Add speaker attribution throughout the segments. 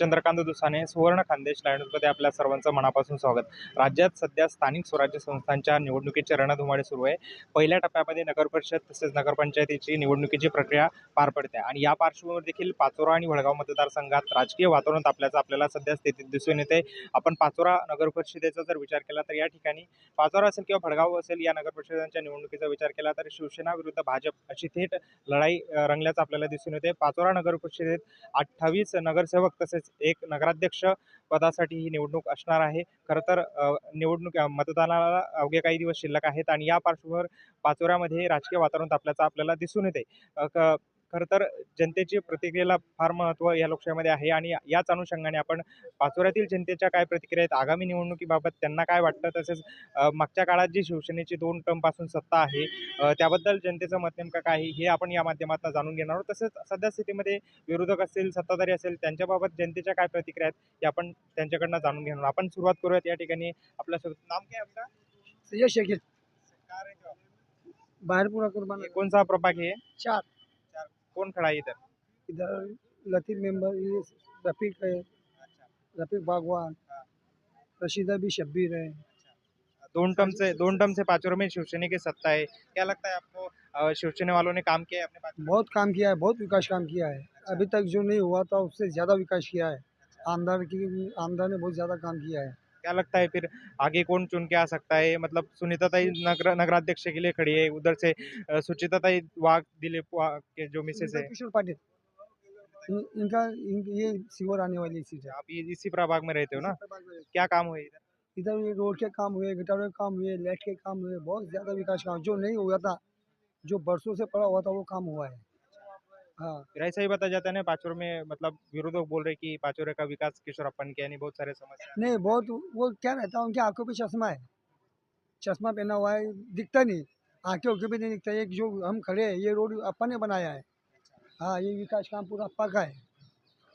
Speaker 1: चंद्रकांत दुसाने सुवर्ण खानदेश लाईन्समध्ये आपल्या सर्वांचं मनापासून स्वागत. राज्यात सध्या स्थानिक स्वराज्य संस्थांच्या निवडणुकीची रणधुमाळी सुरू आहे. पहिल्या टप्प्यामध्ये नगरपरिषद तसेच नगरपंचायतीची निवडणुकीची प्रक्रिया पार पडते आणि या पार्श्वभूमीवर देखील पाचोरा आणि वडगाव मतदारसंघात राजकीय वातावरण तापल्याचं आपल्याला सध्या स्थितीत दिसून येते. आपण पाचोरा नगरपरिषदेचा जर विचार केला तर या ठिकाणी पाचोरा असेल किंवा भडगाव असेल या नगरपरिषदांच्या निवडणुकीचा विचार केला तर शिवसेना विरुद्ध भाजप अशी थेट लढाई रंगल्याचं आपल्याला दिसून येते. पाचोरा नगरपरिषदेत अठ्ठावीस नगरसेवक तसेच एक नगराध्यक्ष पदासाठी ही निवडणूक असणार आहे. खरं तर निवडणूक मतदानाला अवघे काही दिवस शिल्लक आहेत आणि या पार्श्वभूमीवर पाचोऱ्यामध्ये राजकीय वातावरण तापल्याचं आपल्याला दिसून येते क- खरं तर जनतेची प्रतिक्रियेला फार महत्त्व या लोकशाहीमध्ये आहे आणि याच अनुषंगाने आपण पाचोऱ्यातील जनतेच्या काय प्रतिक्रिया आहेत आगामी निवडणुकीबाबत त्यांना काय वाटतं तसेच मागच्या काळात जी शिवसेनेची दोन टर्मपासून सत्ता आहे त्याबद्दल जनतेचं मत नेमकं काय आहे हे आपण या माध्यमातून जाणून घेणार आहोत. तसेच सध्या स्थितीमध्ये विरोधक असतील सत्ताधारी असेल त्यांच्याबाबत जनतेच्या काय प्रतिक्रिया आहेत हे आपण त्यांच्याकडनं जाणून घेणार. आपण सुरुवात करूयात या ठिकाणी आपल्यासोबत. नाम काय
Speaker 2: शकील
Speaker 1: कार आहे तो?
Speaker 2: बाहरपुरा कुर्बान
Speaker 1: हे कोणचा प्रभाग आहे
Speaker 2: चार.
Speaker 1: कोण खडा है इथं
Speaker 2: इधर लतीफ मेंबर ये रफीक है। रफीक बागवान। रशीदा भी शब्बीर है।
Speaker 1: दोन टर्म से दोन टर्म से पाचों में शिवसेना की सत्ता है। क्या लगता है आपको शिवसेना वालों ने काम किया है अपने
Speaker 2: बहुत काम किया है बहुत विकास काम किया है। अभी तक जो नहीं हुआ था उससे ज़्यादा विकास किया है। आमदार की आमदार ने बहुत ज़्यादा काम किया है।
Speaker 1: क्या लगता है फिर आगे कौन चुन के आ सकता है? मतलब सुनीता ताई नगर नगराध्यक्ष के लिए खड़ी है उधर से अ, सुचिता ताई वाघ दिलीप वाघ के जो मिसेस है।
Speaker 2: किशोर पाटिल। इन, इनका इन, ये सीवर आने वाली सीट है।
Speaker 1: आप ये इसी प्रभाग में रहते हो ना? क्या काम हुए इधर?
Speaker 2: इधर ये रोड के काम हुए गिटारों के काम हुए लाइट के काम हुए बहुत ज़्यादा विकास काम। जो नहीं हुआ था जो बरसों से पड़ा हुआ था वो काम हुआ है। हाँ।
Speaker 1: फिर ऐसा ही बताया जाता है ना पाचोर में मतलब विरोधक बोल रहे कि पाचोरे का विकास किशोर अपन नहीं बहुत सारे समस्या
Speaker 2: नहीं बहुत वो क्या रहता है उनकी आँखों पे चश्मा है। चश्मा पहना हुआ है दिखता नहीं। आँखें उनके भी नहीं दिखता एक जो हम खड़े हैं ये रोड अप्पा ने बनाया है। हाँ ये विकास काम पूरा अप्पा का है।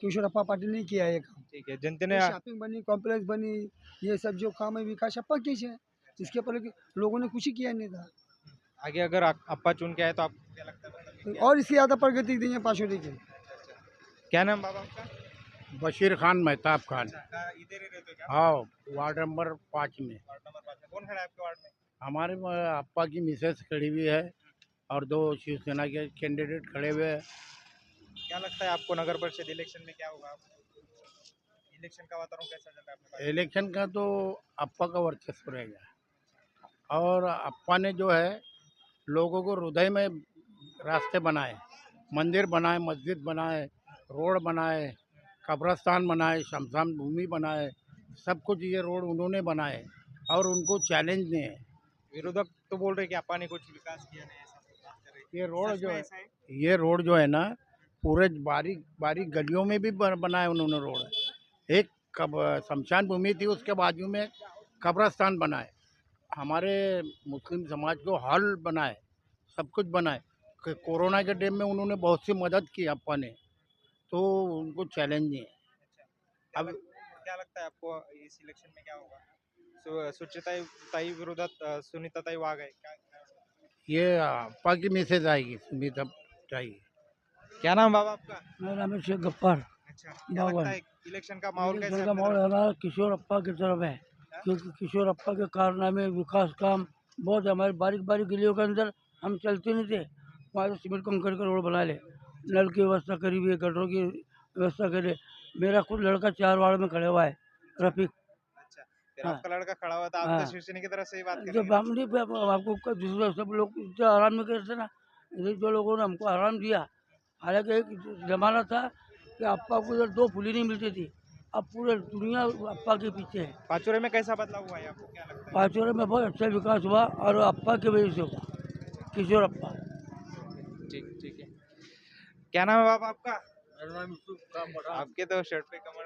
Speaker 2: किशोर अप्पा पाटिल ने किया है ये काम।
Speaker 1: ठीक है जनता ने
Speaker 2: शॉपिंग बनी कॉम्प्लेक्स बनी ये सब जो काम है विकास अप्पा की है। इसके पहले लोगों ने कुछ ही किया नहीं था।
Speaker 1: आगे अगर आप- अप्पा चुन के आए तो आपको क्या लगता है?
Speaker 2: और इससे ज़्यादा प्रगति दी है पाशोरी की।
Speaker 1: क्या नाम बाबा आपका?
Speaker 3: बशीर खान मेहताब खान।
Speaker 1: अच्छा, इधर ही रहते हो क्या?
Speaker 3: हाँ वार्ड नंबर पाँच में।
Speaker 1: वार्ड नंबर पाँच में। कौन खड़ा है आपके वार्ड में?
Speaker 3: हमारे में अप्पा की मिसेस खड़ी हुई है और दो शिवसेना के कैंडिडेट खड़े हुए हैं।
Speaker 1: क्या लगता है आपको नगर परिषद इलेक्शन में क्या होगा? इलेक्शन का वातावरण कैसा चल रहा है
Speaker 3: इलेक्शन का तो अप्पा का वर्चस्व रहेगा और अप्पा ने जो है लोगों को हृदय में रास्ते बनाए मंदिर बनाए मस्जिद बनाए रोड बनाए कब्रस्तान बनाए शमशान भूमि बनाए सब कुछ ये रोड उन्होंने बनाए और उनको चैलेंज नहीं है
Speaker 1: विरोधक तो बोल रहे कि आपा ने कुछ विकास किया नहीं।
Speaker 3: ये रोड जो है
Speaker 1: है?
Speaker 3: ये रोड जो है ना पूरे बारीक बारीक गलियों में भी बनाए उन्होंने रोड। एक कब शमशान भूमि थी उसके बाजू में कब्रस्तान बनाए। हमारे मुस्लिम समाज को हॉल बनाए सब कुछ बनाए। कि- कोरोना के टाइम में उन्होंने बहुत सी मदद की अप्पा ने तो उनको चैलेंज नहीं है
Speaker 1: क्या
Speaker 3: अब-
Speaker 1: क्या लगता है आपको इस इलेक्शन में क्या होगा? सु- सुचिता ताई विरोधात सुनीता ताई वाघ है क्या
Speaker 3: ये अप्पा की मैसेज आएगी सुनीता चाहिए
Speaker 1: क्या नाम बाबा आपका?
Speaker 2: मेरा नाम है शेख गफ्फार।
Speaker 1: अच्छा है इलेक्शन का माहौल कैसा है
Speaker 2: माहौल? है ना किशोर अप्पा की तरफ़ है। क्योंकि किशोर अप्पा के कारनामे विकास काम बहुत हमारे बारीक बारीक गलियों के अंदर हम चलते नहीं थे। वहाँ से सीमेंट कंकड़ का रोड बना ले। नल की व्यवस्था करी हुई है गटरों की व्यवस्था करे मेरा खुद लड़का चार वार्ड में खड़े हुआ है रफीक
Speaker 1: अच्छा
Speaker 2: हाँ।
Speaker 1: आपका लड़का खड़ा हुआ था आप
Speaker 2: हाँ।
Speaker 1: शिवसेना की तरफ़ से ही बात
Speaker 2: जब हम नहीं आपको दूसरा सब लोग आराम में करते ना जो लोगों ने हमको आराम दिया। हालाँकि एक जमाना था कि अप्पा को इधर दो फुली नहीं मिलती थी। अब पूरे दुनिया अप्पा के पीछे है।
Speaker 1: पाचोरे में कैसा बदलाव हुआ है आपको? क्या लगता है?
Speaker 2: पाचोरे में बहुत अच्छा विकास हुआ और अप्पा की वजह से हुआ। किशोर अप्पा।
Speaker 1: ठीक ठीक है। क्या नाम है बाबा आपका? आपके तो शर्ट पे कमर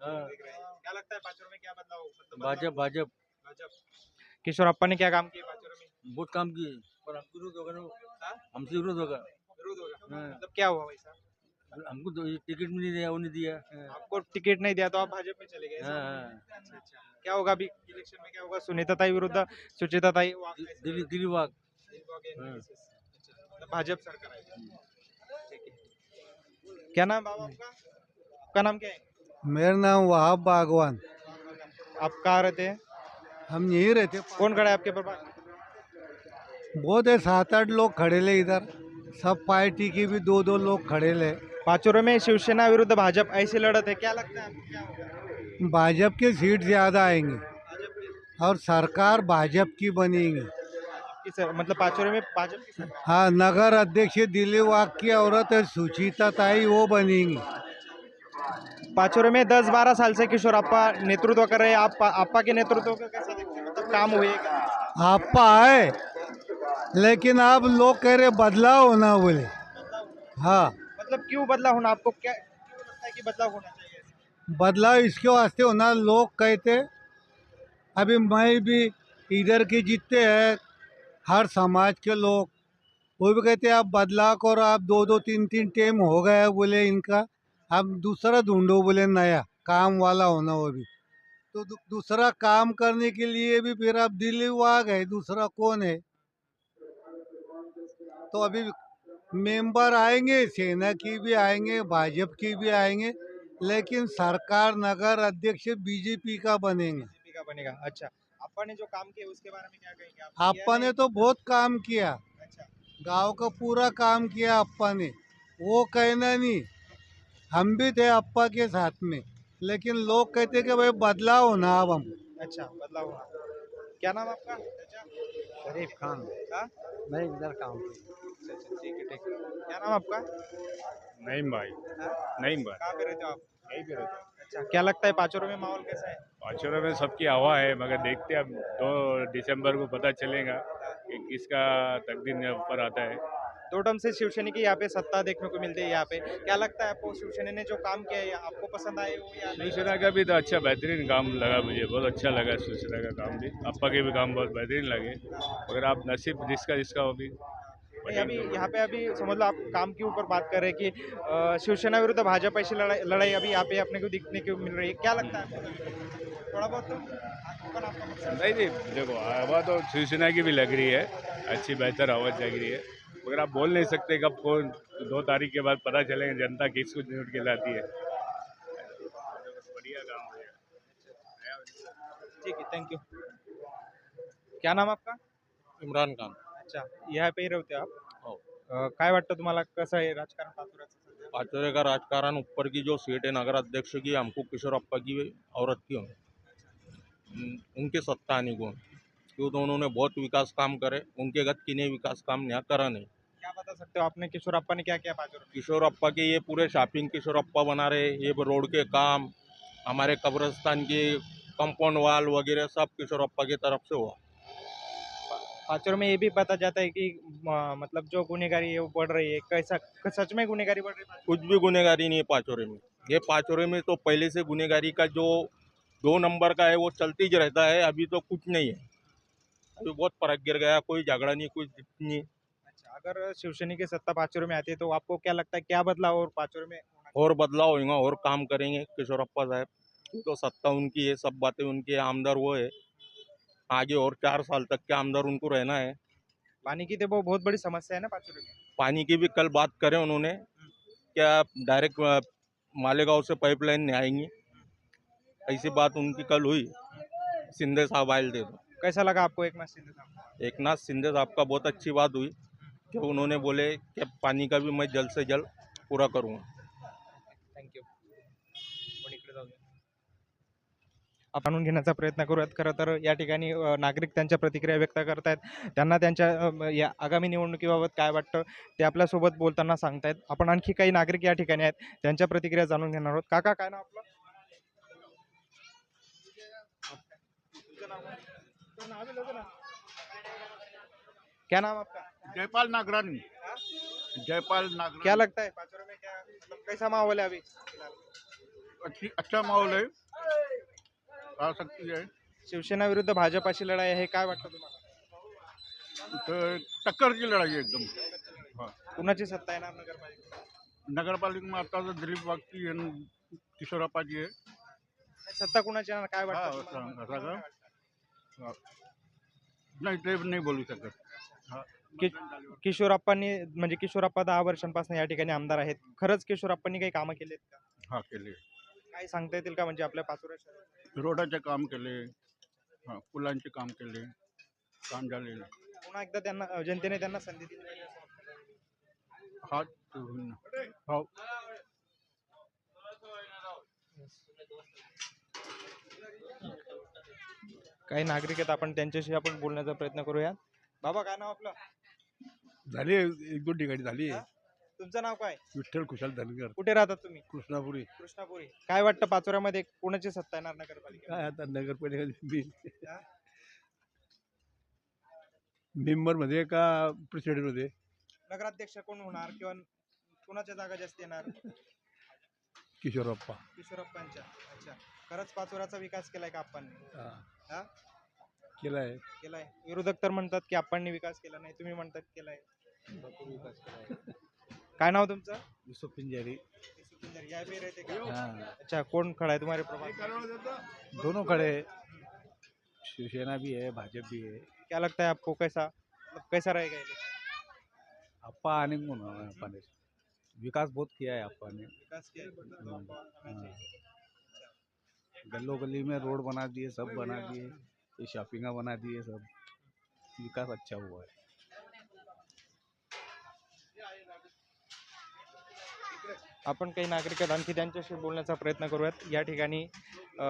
Speaker 4: हाँ।
Speaker 1: दिख रहे हैं। क्या लगता है पाचोरे में क्या बदलाव मतलब
Speaker 4: भाजप भाजप।
Speaker 1: भाजप। किशोर अप्पा ने क्या काम किया पाचोरे में?
Speaker 4: बहुत काम किए। पर विरोध होगा ना
Speaker 1: हाँ?
Speaker 4: हमसे विरोध होगा।
Speaker 1: विरोध होगा।
Speaker 4: हाँ।
Speaker 1: मतलब क्या हुआ वैसा
Speaker 4: हमको तो टिकट भी नहीं दिया वो नहीं दिया।
Speaker 1: आपको टिकट नहीं दिया तो आप भाजपा में चले गए। अच्छा अच्छा। क्या होगा अभी? इलेक्शन में क्या होगा? सुनीता ताई विरुद्ध सुचिता ताई वाघ
Speaker 4: दि-
Speaker 1: ऐसे
Speaker 4: दिल्ली वाघ
Speaker 1: वाघ
Speaker 4: हाँ।
Speaker 1: अच्छा, मतलब भाजपा सरकार आएगी क्या नाम बाबा आपका? आपका नाम क्या है?
Speaker 5: मेरा नाम वहाब बागवान।
Speaker 1: आप कहाँ रहते हैं?
Speaker 5: हम यहीं रहते
Speaker 1: कौन खड़ा है आपके पास
Speaker 5: बहुत है सात आठ लोग खड़े ले इधर। सब पार्टी के भी दो दो लोग खड़े ले।
Speaker 1: पाचोरे में शिवसेना विरुद्ध भाजपा ऐसी लड़त है क्या लगता है
Speaker 5: भाजपा के सीट ज़्यादा आएँगे और सरकार भाजपा की बनेगी।
Speaker 1: कि सर मतलब पाचोरे में भाजपा की सरकार
Speaker 5: हाँ नगर अध्यक्ष दिल्ली वाक की औरत है सुचिता ताई वो बनेंगी।
Speaker 1: पाचोरे में दस बारह साल से किशोर आपा नेतृत्व कर रहे हैं आप आपा के नेतृत्व का कैसा देखते हैं? मतलब काम हुए
Speaker 5: आपा आए लेकिन अब लोग कह रहे बदलाव होना बोले। हाँ।
Speaker 1: मतलब क्यों बदलाव होना? आपको क्या क्यों लगता है कि बदलाव होना चाहिए?
Speaker 5: बदलाव इसके वास्ते होना लोग कहते अभी मैं भी इधर के जितने हैं हर समाज के लोग। वो भी कहते आप बदलाव करो, आप दो दो, तीन तीन टेम हो गया बोले इनका। आप दूसरा ढूंढो बोले नया, काम वाला होना वो भी। तो दूसरा काम करने के लिए भी फिर आप दिल्ली वाग है, दूसरा कौन है? तो अभी मेंबर आएँगे, सेना की भी आएँगे, भाजपा की भी आएँगे, लेकिन सरकार नगर अध्यक्ष बीजेपी का बनेंगे।
Speaker 1: बीजेपी का बनेगा अच्छा। आपा ने जो काम किया उसके बारे में क्या कहेंगे आप?
Speaker 5: आपा ने तो बहुत काम किया।
Speaker 1: अच्छा।
Speaker 5: गाँव का पूरा काम किया अप्पा ने। वो कहना नहीं हम भी थे अप्पा के साथ में लेकिन लोग कहते कि भाई बदलाव होना अब हम।
Speaker 1: अच्छा बदलाव हुआ क्या नाम आपका? अच्छा
Speaker 5: शरीफ खान।
Speaker 1: हाँ?
Speaker 5: मैं इधर काम
Speaker 1: अच्छा अच्छा ठीक है ठीक है। क्या नाम आपका?
Speaker 6: नईम भाई।
Speaker 1: हाँ?
Speaker 6: नईम भाई।
Speaker 1: कहाँ पे रहते हो आप?
Speaker 6: यहीं पे रहते हैं।
Speaker 1: अच्छा क्या लगता है पाचोरों में माहौल कैसा है?
Speaker 6: पाचोरा में सबकी हवा है मगर देखते हैं अब दो दिसंबर को पता चलेगा कि किसका तकदीर ऊपर आता है।
Speaker 1: दो टर्म से शिवसेना की यहाँ पे सत्ता देखने को मिलती है यहाँ पे। क्या लगता है आपको शिवसेना ने जो काम किया है आपको पसंद आए वो या
Speaker 6: शिवसेना का भी तो अच्छा बेहतरीन काम लगा मुझे बहुत अच्छा लगा शिवसेना का काम भी। अप्पा के भी काम बहुत बेहतरीन लगे मगर आप नसीब जिसका जिसका हो भी
Speaker 1: अभी यहाँ पे अभी समझ लो आप काम के ऊपर बात कर रहे हैं कि शिवसेना विरुद्ध भाजपा ऐसी लड़ाई अभी यहाँ पे अपने को दिखने को मिल रही है। क्या लगता है थोड़ा बहुत तो मकसद
Speaker 6: नहीं जी देखो हवा तो शिवसेना की भी लग रही है अच्छी बेहतर हवा लग रही है मगर आप बोल नहीं सकते कब कौन दो तारीख के बाद पता चलेगा जनता किसको चुन के लाती है। बढ़िया काम है।
Speaker 1: ठीक है थँक्यू क्या नाम आपका?
Speaker 7: इमरान खान।
Speaker 1: अच्छा यहाँ पे ही रहते आप?
Speaker 7: हो.
Speaker 1: अ, काय वाटतं तुम्हाला कसं आहे राजकारण?
Speaker 7: पाचोरे का राजकारण ऊपर की जो सीट है नगर अध्यक्ष की हमको किशोर अप्पा की औरत की उन- उनकी सत्ता आनी को क्यों तो उन्होंने बहुत विकास काम करे उनके गत किन्हें विकास काम यहाँ करा नहीं।
Speaker 1: क्या बता सकते हो आपने किशोर अप्पा ने क्या किया में
Speaker 7: किशोर अप्पा के ये पूरे शॉपिंग किशोर अप्पा बना रहे ये रोड के काम हमारे कब्रस्तान के कंपाउंड वाल वगैरह सब किशोर अप्पा की तरफ़ से हुआ।
Speaker 1: पाचोर में ये भी पता जाता है कि मतलब जो गुनेगारी है वो बढ़ रही है। कैसा सच में गुनेगारी बढ़ रही है?
Speaker 7: कुछ भी गुनेगारी नहीं है पाचोरे में। ये पाचोरे में तो पहले से गुनेगारी का जो दो नंबर का है वो चलती ही रहता है अभी तो कुछ नहीं है। अभी बहुत फ़र्क गिर गया कोई झगड़ा नहीं कुछ नहीं।
Speaker 1: अच्छा अगर शिवसेना की सत्ता पाचोर में आती है तो आपको क्या लगता है क्या बदलाव और पाचोर में
Speaker 7: और बदलाव होगा और काम करेंगे किशोरप्पा साहब। तो सत्ता उनकी है सब बातें उनकी है आमदार वो है। आगे और चार साल तक के आमदार उनको रहना है।
Speaker 1: पानी की तो वो बहुत बड़ी समस्या है ना पाचोर में?
Speaker 7: पानी की भी कल बात करें उन्होंने। क्या डायरेक्ट मालेगांव से पाइपलाइन नहीं आएँगी। ऐसी बात उनकी कल हुई। सिंधे साहब आयल थे तो।
Speaker 1: कैसा लगा आपको एक नाथ शिंदे साहब
Speaker 7: एक नाथ सिंधे साहब का बहुत अच्छी बात हुई कि उन्होंने बोले कि पानी का भी मैं जल्द से जल्द पूरा करूँगा।
Speaker 1: थँक्यू आपण घेण्याचा प्रयत्न करूयात. खरं तर या ठिकाणी नागरिक त्यांच्या प्रतिक्रिया व्यक्त करत आहेत त्यांना त्यांच्या या आगामी निवडणुकीबाबत काय वाटतं ते आपल्यासोबत बोलताना सांगतायत. आपण आणखी काही नागरिक या ठिकाणी आहेत त्यांच्या प्रतिक्रिया जाणून घेणार आहोत. काका काय नाव आपलं? क्या नाम आपका?
Speaker 3: जयपाल नागरानी। जयपाल नागरानी।
Speaker 1: क्या लगता है? पाचोर में क्या मतलब कैसा माहौल है अभी?
Speaker 3: अच्छी अच्छा माहौल है। आ सकती है।
Speaker 1: शिवसेना विरुद्ध भाजपाची लढाई आहे काय वाटतं तुम्हाला?
Speaker 3: तो टक्कर की लड़ाई है. एकदम
Speaker 1: कुणाची सत्ता येणार नगरपालिका
Speaker 3: नगर पालिका में आता तो दिलीप बागची आणि किशोरप्पा जी है
Speaker 1: सत्ता कुणाची येणार? काय
Speaker 3: हा,
Speaker 1: वाटतं
Speaker 3: का? नाही ते नाही बोलू शकत. हा.
Speaker 1: कि- किशोरप्पांनी म्हणजे किशोरप्पा दहा वर्षांपासून या ठिकाणी आमदार आहेत. खरंच किशोरप्पांनी काही कामं केली आहेत का?
Speaker 8: हा केले.
Speaker 1: काय सांगता येतील का म्हणजे आपल्या पाचोरा शहरात?
Speaker 8: रोडाचे काम केले. हा पुलांचे काम केले. काम झालेलं.
Speaker 1: पुन्हा एकदा त्यांना जनतेने त्यांना संधी दिली पाहिजे असं वाटतं.
Speaker 8: हा तो- हो.
Speaker 1: काही नागरिक आहेत आपण त्यांच्याशी आपण बोलण्याचा प्रयत्न करूया बाबा काय नाव आपलं?
Speaker 8: झाली एक दोन ठिकाणी झाली
Speaker 1: तुमचं नाव काय?
Speaker 8: विठ्ठल कुशाल धनगर.
Speaker 1: कुठे राहतात तुम्ही?
Speaker 8: कृष्णापुरी.
Speaker 1: कृष्णापुरी. काय वाटतं पाचोऱ्यामध्ये कोणाची सत्ता येणार नगरपालिका
Speaker 8: काय आता नगरपालिका बी
Speaker 1: हा?
Speaker 8: मेंबरमध्ये का प्रेसिडेंटमध्ये
Speaker 1: नगराध्यक्ष कोण होणार किंवा कोणाच्या जागा जास्त येणार?
Speaker 8: किशोरप्पा.
Speaker 1: किशोरप्पांच्या. अच्छा. खरंच पाचोऱ्याचा विकास केलाय का आपणनी हा?
Speaker 8: केला आहे
Speaker 1: केलाय. विरोधक तर म्हणतात की आपणनी विकास केला नाही तुम्ही म्हणतात केलाय. काय नाव तुमचं?
Speaker 8: युसुफ पिंजारी.
Speaker 1: युसुफ रहते? अच्छा कौन खड़ा है तुम्हारे प्रभाग?
Speaker 8: दोनों खड़े शिवसेना भी है भाजपा भी है
Speaker 1: क्या लगता है आपको कैसा मतलब कैसा रहेगा ये
Speaker 8: अप्पा आने को ना. विकास बहुत किया है अप्पा ने.
Speaker 1: विकास किया है।
Speaker 8: गल्लो गली में रोड बना दिए सब बना दिए ये शॉपिंगा बना दिए सब। विकास अच्छा हुआ है।
Speaker 1: आपण काही नागरिक आहेत आणखी त्यांच्याशी बोलण्याचा प्रयत्न करूयात. या ठिकाणी अ,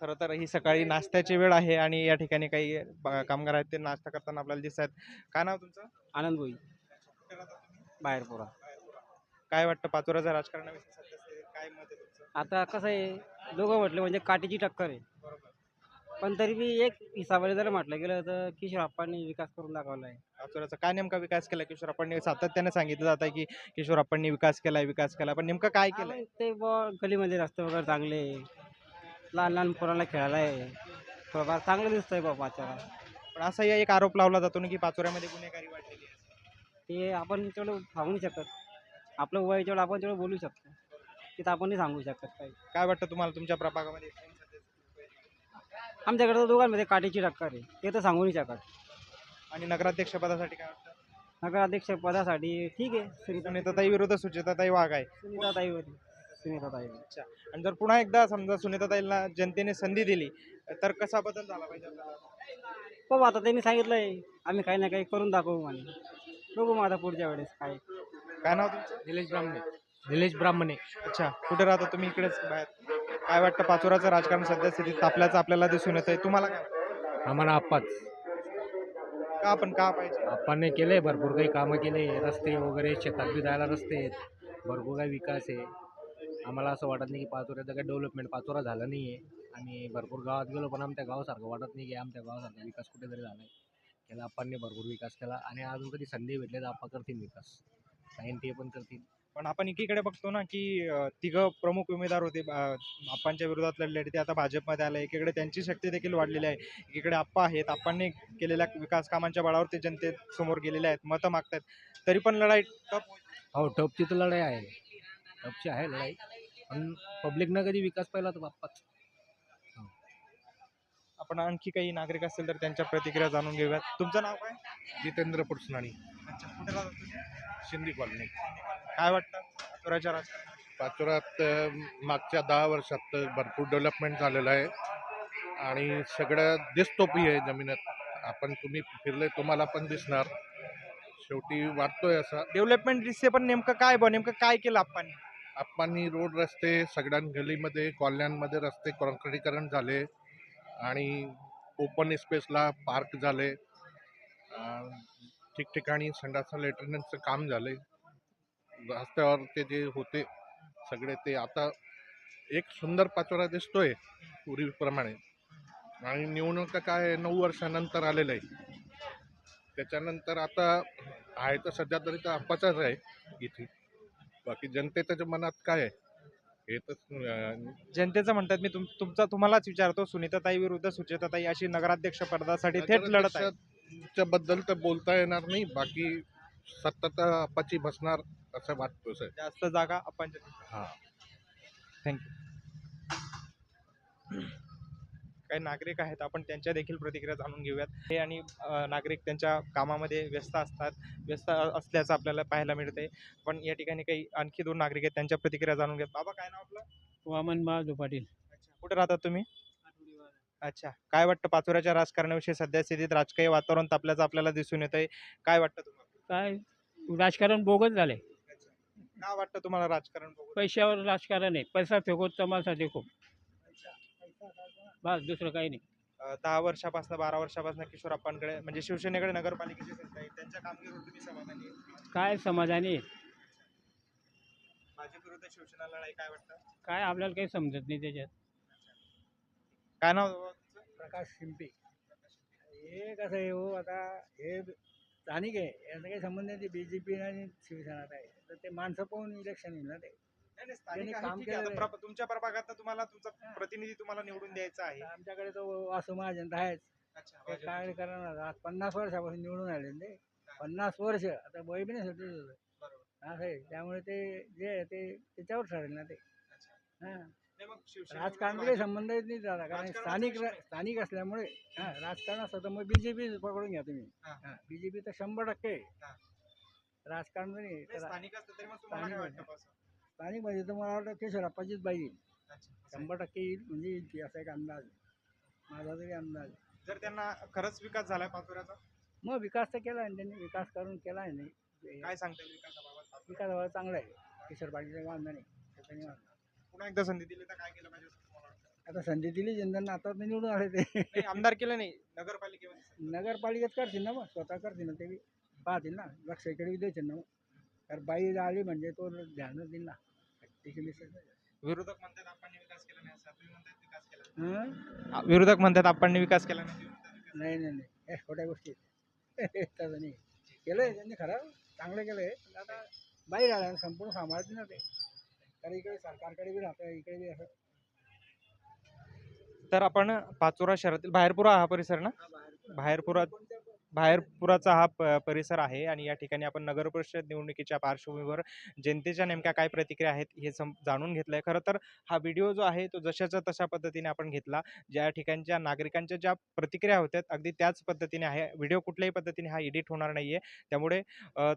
Speaker 1: खरं तर ही सकाळी नाश्त्याची वेळ आहे आणि या ठिकाणी काही कामगार आहेत ते नाश्ता करताना आपल्याला दिसत आहेत. काय नाव तुमचं?
Speaker 9: आनंद भाई. बाहेर पोरा
Speaker 1: काय वाटतं पाचोऱ्याचं राजकारणाविषयी सध्या काय मत आहे तुमचं?
Speaker 9: आता कसं आहे दोघं म्हटलं म्हणजे काठीची टक्कर आहे. पण तरी बी एक हिसाबाने जर म्हटलं गेलं तर किशोर अप्पांनी विकास करून दाखवला आहे.
Speaker 1: काय नेमका विकास केला किशोरप्पांनी सातत्याने सांगितलं जात आहे की किशोरप्पांनी विकास केलाय विकास केला पण नेमकं काय केलंय?
Speaker 9: केलं ते बुवा गलीमध्ये रस्ते वगैरे चांगले आहे. लहान लहान पोरांना खेळायला आहे. थोडंफार चांगलं दिसतंय बाबा पाचारा
Speaker 1: पण असाही एक आरोप लावला जातो ना की पाचोऱ्यामध्ये गुन्हेगारी वाढलेली आहे.
Speaker 9: ते आपण तेवढं सांगू नाही शकत. आपलं वय तेवढं आपण तेवढं बोलू शकतो. तिथं आपण नाही सांगू शकत काही.
Speaker 1: काय वाटतं तुम्हाला तुमच्या प्रभागामध्ये कोण सध्या सुरू आहे?
Speaker 9: आमच्याकडे तर दोघांमध्ये काठीची टक्कर आहे. ते तर सांगू नाही शकत.
Speaker 1: आणि नगराध्यक्ष पदासाठी काय वाटतं?
Speaker 9: नगराध्यक्ष पदासाठी ठीक आहे. सुनीता
Speaker 1: सुनीताताई विरुद्ध सुचेताताई वाघ आहे.
Speaker 9: सुनीताताई होती सुनीताताई
Speaker 1: अच्छा. आणि जर पुन्हा एकदा समजा सुनीताताईंना जनतेने संधी दिली तर कसा बदल झाला पाहिजे आपल्याला?
Speaker 9: हो आता त्यांनी सांगितलंय. आम्ही काही ना काही करून दाखवू म्हणे. बघू मग आता पुढच्या वेळेस काय.
Speaker 1: काय नाव तुमचं?
Speaker 10: निलेश ब्राह्मणे. निलेश ब्राह्मणे.
Speaker 1: अच्छा कुठे राहता तुम्ही? इकडेच बाहेर. काय वाटतं पाचोराचं राजकारण सध्या स्थितीत तापल्याचं आपल्याला दिसून येत आहे तुम्हाला काय वाटतं?
Speaker 10: आम्हाला आप्पाच
Speaker 1: का आपण का पाहिजे?
Speaker 10: आप्पाने केले भरपूर काही कामं केले. रस्ते वगैरे शेतात बी जायला रस्ते आहेत. भरपूर काही विकास आहे. आम्हाला असं वाटत नाही की पाचोऱ्याचं काही डेव्हलपमेंट पाचोरा झालं नाही आहे आणि भरपूर गावात गेलो पण आमच्या गावासारखं वाटत नाही की आमच्या गावासारखा विकास कुठेतरी झाला आहे केला आप्पांनी भरपूर विकास केला. आणि अजून कधी संधी भेटले तर आप्पा करतील विकास. काही ते पण करतील.
Speaker 1: पण आपण एकीकडे बघतो ना की तिघं प्रमुख उमेदवार होते. अं, आप्पांच्या विरोधात लढले ते आता भाजपमध्ये आले. एकीकडे त्यांची शक्ती देखील वाढलेली आहे. एकीकडे आप्पा आहेत. आप्पांनी केलेल्या विकास कामांच्या बळावर ते जनतेसमोर गेलेले आहेत. मतं मागतात तरी पण लढाई टप
Speaker 10: हो टपची तर लढाई आहे. टपची आहे लढाई. पण पब्लिकनं कधी विकास पाहिला तर बाप्पाच?
Speaker 1: आपण आणखी काही नागरिक असतील तर त्यांच्या प्रतिक्रिया जाणून घेऊयात. तुमचं नाव काय?
Speaker 8: जितेंद्र पुरसनाणी.
Speaker 1: अच्छा कुठे राहता तुम्ही?
Speaker 8: शिंदी कॉलनी.
Speaker 1: काय वाटतं स्वराज्य राजकारण
Speaker 8: पाचोऱ्यात मागच्या दहा वर्षात भरपूर डेव्हलपमेंट झालेलं आहे. आणि सगळं दिसतोपी आहे जमिनीत. आपण तुम्ही फिरले तुम्हाला पण दिसणार. शेवटी वाटतोय असा.
Speaker 1: डेव्हलपमेंट दिसते पण नेमकं काय बन नेमकं काय केलं आप्पांनी?
Speaker 8: आप्पांनी रोड रस्ते सगळ्या गलीमध्ये कॉलन्यांमध्ये रस्ते कॉन्क्रिटीकरण झाले. आणि ओपन स्पेसला पार्क झाले. ठिकठिकाणी संडासा लेटरिनचं काम झाले. रस्त्यावर ते जे होते सगळे ते आता एक सुंदर पाचोरा दिसतोय पूर्वीप्रमाणे. आणि निवडणुका काय नऊ वर्षानंतर आलेलं आहे त्याच्यानंतर आता आहे तर सध्या तरी तर आप्पाचाच आहे इथे. बाकी जनतेच्या मनात काय आहे हे तर
Speaker 1: जनतेचं म्हणतात मी तुम तुमचा तुम्हालाच विचारतो सुनीताताई विरुद्ध सुचेताताई अशी नगराध्यक्ष पदासाठी थेट लढत आहे.
Speaker 8: नगराध्यक्षाच्या बद्दल तर बोलता येणार नाही. बाकी सत्ता तर आपाची बसणार असं वाटतं सर.
Speaker 1: जास्त जागा आपण
Speaker 8: हा.
Speaker 1: थँक्यू काही नागरिक आहेत आपण त्यांच्या देखील प्रतिक्रिया जाणून घेऊयात. हे आणि अ, नागरिक त्यांच्या कामामध्ये व्यस्त असतात व्यस्त अ- असल्याचं आपल्याला पाहायला मिळते पण या ठिकाणी काही आणखी दोन नागरिक आहेत त्यांच्या प्रतिक्रिया जाणून घेत बाबा काय नाव आपलं?
Speaker 10: वामन महाजो पाटील.
Speaker 1: अच्छा कुठे राहतात तुम्ही? अच्छा काय वाटतं पाचोऱ्याच्या राजकारणाविषयी? सध्या स्थितीत राजकीय वातावरण तापल्याचं आपल्याला दिसून येत आहे काय वाटतं तुम्हाला?
Speaker 10: काय राजकारण बोगस झाले
Speaker 1: काय वाटतं तुम्हाला राजकारण बघून
Speaker 10: पैशावर राजकारण आहे. पैसा फेकून तमासाठी खूप बस दुसरं काही नाही.
Speaker 1: अ, दहा वर्षापासून बारा वर्षापासून किशोरप्पांकडे म्हणजे शिवसेनेकडे नगरपालिकेची सत्ता आहे त्यांच्या कामगिरीवर तुम्ही समाधानी आहे?
Speaker 10: काय समाधानी आहे
Speaker 1: भाजप विरुद्ध शिवसेना लढाई काय वाटतं?
Speaker 10: काय आपल्याला काही समजत नाही त्याच्यात.
Speaker 1: काय नाव?
Speaker 11: प्रकाश शिंपे. हे कसं आहे हो आता हे स्थानिक आहे याचा काही संबंध नाही बी जे पी आणि शिवसेनात आहे तर ते माणसं पाहून इलेक्शन येईल ना ते
Speaker 1: नाही, नाही, स्थानिक
Speaker 11: त्यांनी
Speaker 1: आहे,
Speaker 11: काम
Speaker 1: ठीक आहे. आता
Speaker 11: केलेलं आहे.
Speaker 1: प्रभ- तुमच्या प्रभागात तुमच्या तुमचा प्रतिनिधी तुम्हाला निवडून द्यायचा आहे
Speaker 11: आमच्याकडे तो वासू महाजन आहेच
Speaker 1: अच्छा,
Speaker 11: ते
Speaker 1: भाजप.
Speaker 11: काय करणार आज पन्नास वर्षापासून निवडून आले ना ते पन्नास वर्ष आता वय बी नाही सुटलेलं.
Speaker 1: बरोबर.
Speaker 11: असं आहे त्यामुळे ते जे आहे ते त्याच्यावर ठरेल ना ते
Speaker 1: अच्छा.
Speaker 11: हां राजकारणात काही संबंध येत नाही दादा कारण स्थानिक. स्थानिक असल्यामुळे हा राजकारण असतं तर मग बीजेपी पकडून घ्या तुम्ही बीजेपी तर शंभर टक्के. राजकारण नाही तर
Speaker 1: स्थानिक
Speaker 11: म्हणजे तर मला वाटतं केशवराप्पाचीच बाई येईल. शंभर टक्के येईल म्हणजे येईल ती असा एक अंदाज. माझा तरी अंदाज.
Speaker 1: जर त्यांना खरंच विकास झालाय पाचोऱ्याचा
Speaker 11: मग विकास तर केला आहे त्यांनी विकास करून केला आहे नाही
Speaker 1: काय सांगता विकासाबाबत पाचोऱ्यात?
Speaker 11: विकास व्हायला चांगला आहे किशोर पाटीलचा वांधा नाही त्याचा.
Speaker 1: पुन्हा एकदा संधी दिली तर काय केलं पाहिजे असं तुम्हाला वाटतं?
Speaker 11: आता संधी दिली जनतांना आता तर निवडून आले ते.
Speaker 1: नाही आमदार केलं नाही. नगरपालिकेमध्ये.
Speaker 11: नगरपालिकेत करतील ना मग? स्वतः करतील ना ते बी? पाहतील ना. लक्ष इकडे द्यायचे ना मग. तर बाई आली म्हणजे तो ध्यानच देईल ना. मिसेस
Speaker 1: विरोधक म्हणतात आपण विकास केला नाही. असं तुम्ही म्हणतात विकास केला
Speaker 11: हं?
Speaker 1: नाही. विरोधक म्हणतात आपण विकास केला नाही. तुम्ही म्हणतात विकास
Speaker 11: नाही नाही नाही. हे खोट्या गोष्टी आहेत. तसं नाही. केलं आहे त्यांनी खरं चांगलं केलं आहे आता बाई राहिल्या संपूर्ण सांभाळते ना ते. कारण इकडे सरकारकडे बी राहतं इकडे बी असं.
Speaker 1: तर आपण पाचोरा शहरातील बाहेरपुरा हा परिसर ना? बाहेरपुरा. बाहेरपुराचा हा प परिसर आहे आणि या ठिकाणी आपण नगर परिषद निवडणुकीच्या पार्श्वभूमीवर जनतेच्या नेमक्या काय प्रतिक्रिया आहेत हे सम जाणून घेतलं आहे खरं तर हा व्हिडिओ जो आहे तो जशाच्या तशा पद्धतीने आपण घेतला. ज्या ठिकाणच्या नागरिकांच्या ज्या प्रतिक्रिया होत्या अगदी त्याच पद्धतीने आहे. व्हिडिओ कुठल्याही पद्धतीने हा एडिट होणार नाही आहे त्यामुळे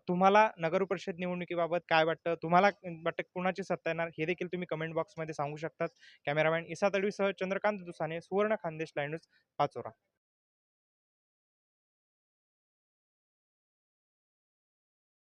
Speaker 1: तुम्हाला नगर परिषद निवडणुकीबाबत काय वाटतं? तुम्हाला वाटतं कुणाची सत्ता येणार? हे देखील तुम्ही कमेंट बॉक्समध्ये सांगू शकतात. कॅमेरामॅन इसा तडवीसह चंद्रकांत दुसाने सुवर्ण खानदेश लाईन पाचोरा.